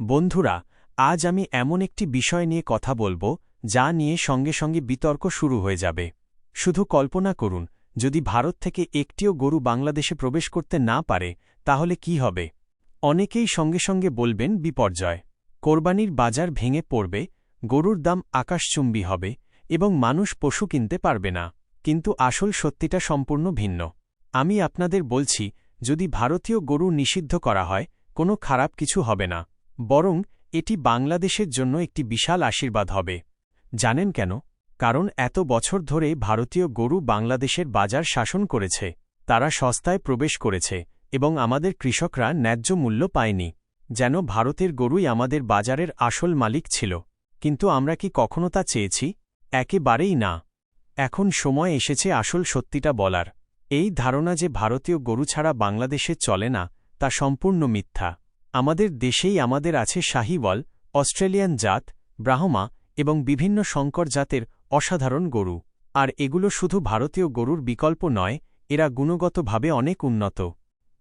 বন্ধুরা, আজ আমি এমন একটি বিষয় নিয়ে কথা বলব, যা নিয়ে সঙ্গে সঙ্গে বিতর্ক শুরু হয়ে যাবে। শুধু কল্পনা করুন, যদি ভারত থেকে একটিও গরু বাংলাদেশে প্রবেশ করতে না পারে, তাহলে কি হবে? অনেকেই সঙ্গে সঙ্গে বলবেন, বিপর্যয়। কোরবানির বাজার ভেঙে পড়বে, গরুর দাম আকাশচুম্বী হবে, এবং মানুষ পশু কিনতে পারবে না। কিন্তু আসল সত্যিটা সম্পূর্ণ ভিন্ন। আমি আপনাদের বলছি, যদি ভারতীয় গরু নিষিদ্ধ করা হয়, কোনো খারাপ কিছু হবে না। বরং এটি বাংলাদেশের জন্য একটি বিশাল আশীর্বাদ হবে। জানেন কেন? কারণ এত বছর ধরে ভারতীয় গরু বাংলাদেশের বাজার শাসন করেছে, তারা সস্তায় প্রবেশ করেছে এবং আমাদের কৃষকরা ন্যায্য মূল্য পায়নি, যেন ভারতের গরুই আমাদের বাজারের আসল মালিক ছিল। কিন্তু আমরা কি কখনো তা চেয়েছি? একেবারেই না। এখন সময় এসেছে আসল সত্যিটা বলার। এই ধারণা যে ভারতীয় গরু ছাড়া বাংলাদেশে চলে না, তা সম্পূর্ণ মিথ্যা। আমাদের দেশেই আমাদের আছে শাহিওয়াল, অস্ট্রেলিয়ান জাত, ব্রাহ্মা এবং বিভিন্ন শঙ্কর জাতের অসাধারণ গরু। আর এগুলো শুধু ভারতীয় গরুর বিকল্প নয়, এরা গুণগতভাবে অনেক উন্নত।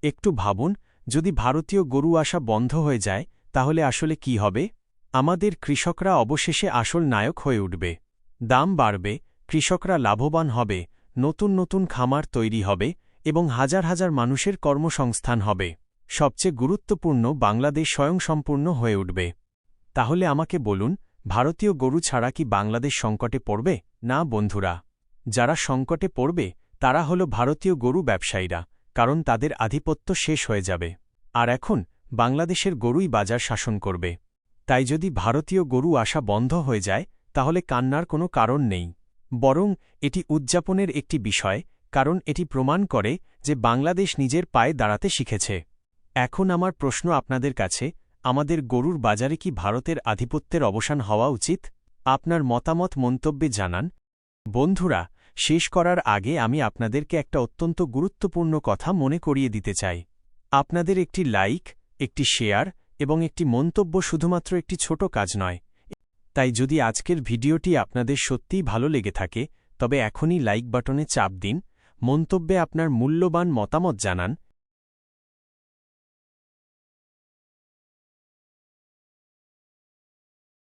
একটু ভাবুন, যদি ভারতীয় গরু আসা বন্ধ হয়ে যায়, তাহলে আসলে কি হবে? আমাদের কৃষকরা অবশেষে আসল নায়ক হয়ে উঠবে। দাম বাড়বে, কৃষকরা লাভবান হবে, নতুন নতুন খামার তৈরি হবে এবং হাজার হাজার মানুষের কর্মসংস্থান হবে। সবচেয়ে গুরুত্বপূর্ণ বাংলাদেশ স্বয়ংসম্পূর্ণ হয়ে উঠবে। তাহলে আমাকে বলুন, ভারতীয় গরু ছাড়া কি বাংলাদেশ সংকটে পড়বে? না বন্ধুরা, যারা সংকটে পড়বে, তারা হল ভারতীয় গরু ব্যবসায়ীরা, কারণ তাদের আধিপত্য শেষ হয়ে যাবে। আর এখন, বাংলাদেশের গরুই বাজার শাসন করবে। তাই যদি ভারতীয় গরু আসা বন্ধ হয়ে যায়, তাহলে কান্নার কোনো কারণ নেই। বরং, এটি উদযাপনের একটি বিষয়, কারণ এটি প্রমাণ করে যে বাংলাদেশ নিজের পায়ে দাঁড়াতে শিখেছে। এখন আমার প্রশ্ন আপনাদের কাছে, আমাদের গরুর বাজারে কি ভারতের আধিপত্যের অবসান হওয়া উচিত? আপনার মতামত মন্তব্যে জানান। বন্ধুরা, শেষ করার আগে আমি আপনাদেরকে একটা অত্যন্ত গুরুত্বপূর্ণ কথা মনে করিয়ে দিতে চাই। আপনাদের একটি লাইক, একটি শেয়ার এবং একটি মন্তব্য শুধুমাত্র একটি ছোট কাজ নয়। তাই যদি আজকের ভিডিওটি আপনাদের সত্যিই ভালো লেগে থাকে, তবে এখনই লাইক বাটনে চাপ দিন, মন্তব্যে আপনার মূল্যবান মতামত জানান